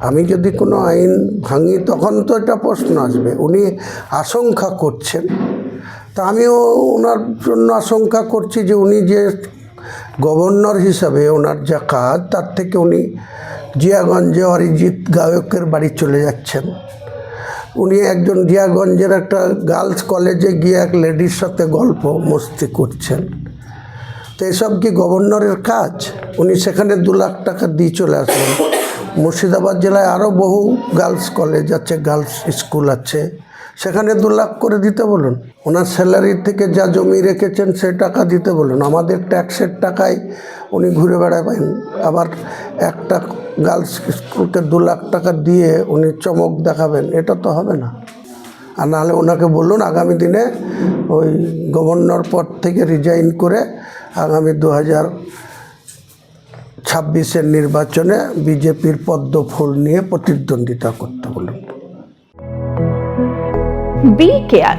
আমি যদি কোনো আইন ভাঙি, তখন তো এটা প্রশ্ন আসবে। উনি আশঙ্কা করছেন। তা আমিও ওনার জন্য আশঙ্কা করছি যে উনি যে গভর্নর হিসাবে ওনার যা কাজ, তার থেকে উনি জিয়াগঞ্জে অরিজিৎ গায়কের বাড়ি চলে যাচ্ছেন। উনি একজন জিয়াগঞ্জের একটা গার্লস কলেজে গিয়ে এক লেডির সাথে গল্প মস্তি করছেন। তো এসব কি গভর্নরের কাজ? উনি সেখানে দু লাখ টাকা দিয়ে চলে আসবেন মুর্শিদাবাদ জেলায় আরও বহু গার্লস কলেজ আছে, গার্লস স্কুল আছে। সেখানে দু লাখ করে দিতে বলুন। ওনার স্যালারি থেকে যা জমি রেখেছেন সে টাকা দিতে বলুন। আমাদের ট্যাক্সের টাকায় উনি ঘুরে বেড়াবেন। আবার একটা গার্লস স্কুলকে দু লাখ টাকা দিয়ে উনি চমক দেখাবেন, এটা তো হবে না। আর নাহলে ওনাকে বলুন, আগামী দিনে ওই গভর্নর পদ থেকে রিজাইন করে আগামী দু হাজার ছাব্বিশের নির্বাচনে বিজেপির পদ্ম ফুল নিয়ে প্রতিদ্বন্দ্বিতা করতে বলুন। Be care